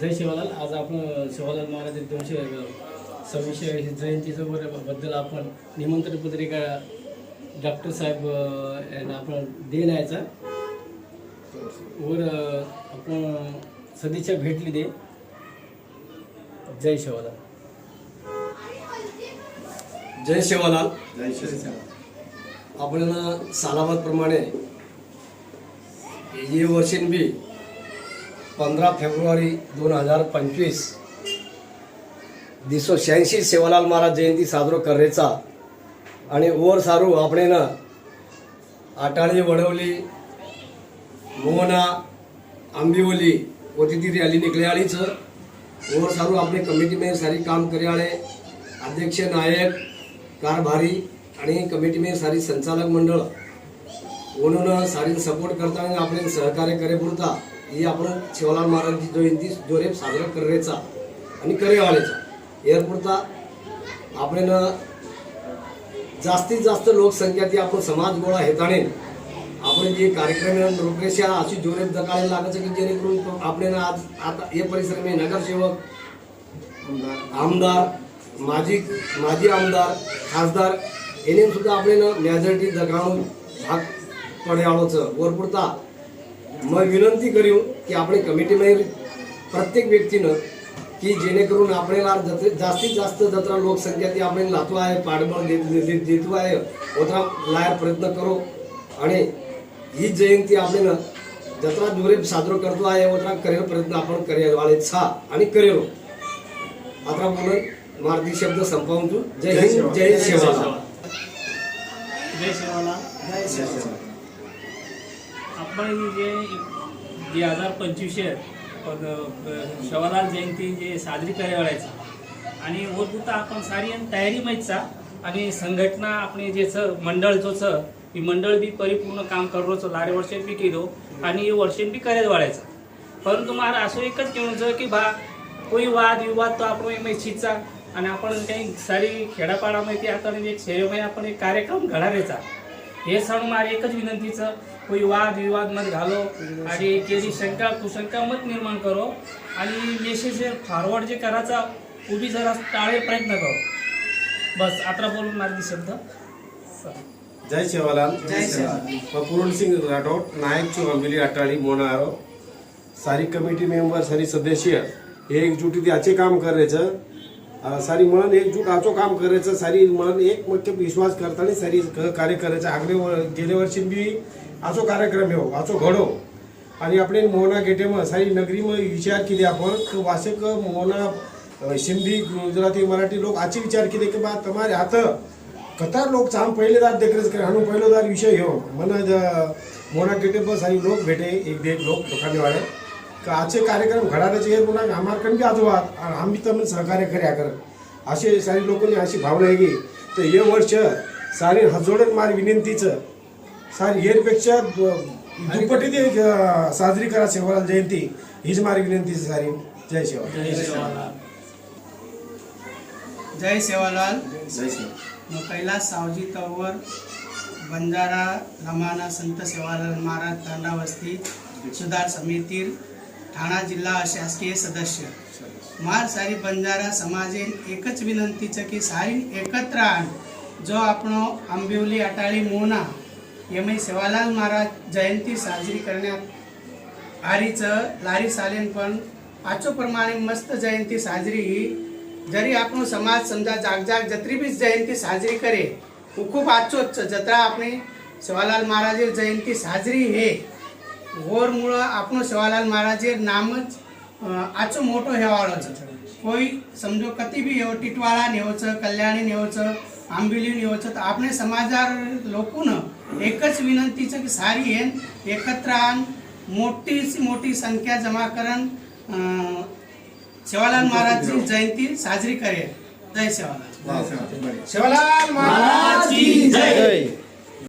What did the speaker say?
जय शिवालाल. आज आपण शिवालाल महाराज दोनशे सव्वीसशे जयंतीचं बद्दल आपण निमंत्रण पत्रिका डॉक्टर साहेब यांना आपण देण यायचा वर आपण सदिच्छा भेटली दे. जय शिवालाल. जय शिवालाल. आपल्याला सालाबादप्रमाणे ये वर्षीन बी पंधरा फेब्रुवारी दोन हजार पंचवीस दिसो शहाऐंशी सेवालाल महाराज जयंती साजरो करेचा. आणि ओर सारू आपणेनं आटाळी वडवली मोहना आंबिवली होती ती रॅली निकल्याळीच. ओर सारू आपली कमिटी में सारी काम करियाळे. अध्यक्ष नायक कारभारी आणि कमिटी में सारी संचालक मंडळ. ஒன்று सारी सपोर्ट करता आणि सहकार्य करे पुरता. ही आपण शिवलाल महाराजांची जयंती जोरे साजरा करायचा आणि करे वाढायचा पुरता आपण जास्तीत जास्त लोकसंख्या ती आपण समाज गोळा हेताने आपण जे कार्यक्रम रूपरेषा अशी जोरे जगायला लागायचं की जेणेकरून आपण आज आता हे परिसर मी नगरसेवक आमदार माजी माजी आमदार खासदार यांनी सुद्धा आपण मेजॉरिटी जगावून भाग પઢિયાળો છે ઓર પૂરતા विनंती વિનંતી કર્યું की कमिटी कमिटीमध्ये प्रत्येक व्यक्तीनं की जेणेकरून जेनेकर अपने जास्तीत जास्त जत्रा लोकसंख्या ती आपण लातो आहे पाठबळ देतो आहे ओतरा लायर प्रयत्न करो. आणि ही जयंती अपने जत्रा जोरे साजरो करतो आहे ओतरा करेल प्रयत्न आपण करे वाले छा आणि आता म्हणून मारती शब्द संपवून तू. जय हिंद जय सेवा जय शिवाला. जय शिवाला. आपण जे दोन हजार पंचवीस शवालाल जयंती जे साजरी करायचं. आणि वर पुढे आपण सारी तयारी माहीत आणि संघटना आपण जे च मंडळ जो च मंडळ बी परिपूर्ण काम करतो लारे वर्षे बी केलो आणि हे वर्षे बी करायच वाढायचं. परंतु मला असं एकच केलं जो की बा कोई वाद विवाद तो आपण माहिती आणि आपण काही सारी खेडापाडा माहिती आता एक शहरमय आपण एक कार्यक्रम घडायचा हे सण मार एकच विनंतीचं कोणी वाद विवाद मत घालो आणि केली शंका कुशंका मत निर्माण करो आणि मेसेज फॉरवर्ड जे करायचा उभी जरा टाळे प्रयत्न करो. बस आता बोलून मारती शब्द. जय शेवालाल. जय शिवालाल. पूर्ण सिंग राठोड नायक चौगली अटाळी मोनारो सारी कमिटी मेंबर सारी सदस्य एकजुटीत याचे काम करायचं सारी मन एकजूट आचो काम करायचं सारी मन एक मत विश्वास करताना सारी कार्य करायचं आगले गेल्या वर्षी बी आचो कार्यक्रम येऊ आचो घडो. आणि आपले मोहना गेटेम सारी नगरी विचार केली आपण वासिक मोहना सिंधी गुजराती मराठी लोक आची विचार केले की बा तुम्हाला आता कतार लोक चाम पहिले दार देखरेच करे हाणू पहिलो दार विषय हो मन मोहना गेटेम सारी लोक भेटे एक देख लोक दुकानेवाले आजचे कार्यक्रम घडायचे हे पुन्हा आम्हाला बी आजोबात आणि आम्ही तर सहकार्य कर्या कर असे सारी लोकांनी अशी भावना आहे की तर हे वर्ष सारी हजोडन मार विनंतीचं सारी हेरपेक्षा दु- दुप्पटी ते साजरी करा सेवालाल जयंती हीच मारी विनंती सारी. जय शिवा जय शिवालाल. जय सेवालाल जय शिवा कैलास सावजी तळवर बंजारा लमाना संत सेवालाल महाराज तांडा वस्ती सुधार समिती ठाणा जिल्हा शासकीय सदस्य. मालसारी बंजारा समाजेन एकच विनंतीचं की सारी एकत्र आण. जो आपण आंबिवली अटाळी मोना यमय सेवालाल महाराज जयंती साजरी करण्यात आरीचं लारी सालेन पण पाचो प्रमाणे मस्त जयंती साजरी ही. जरी आपण समाज समजा जागजाग जत्री बी जयंती साजरी करे खूप आचोच जत्रा आपण सेवालाल महाराज जयंती साजरी हे. गोर मूळ आपण सेवालाल महाराज नामच आचो मोठो व्यवहार कोई समझो कते भी ये टिटवाळा ने होच कल्याणी ने हो च आंबीली ने होच आपणे समाचार लोकून एकच विनंतीचं की सारी येण एकत्र आण मोठीच मोठी संख्या जमा करन सेवालाल महाराज ची जयंती साजरी करेन सेवालाल. महाराज जय.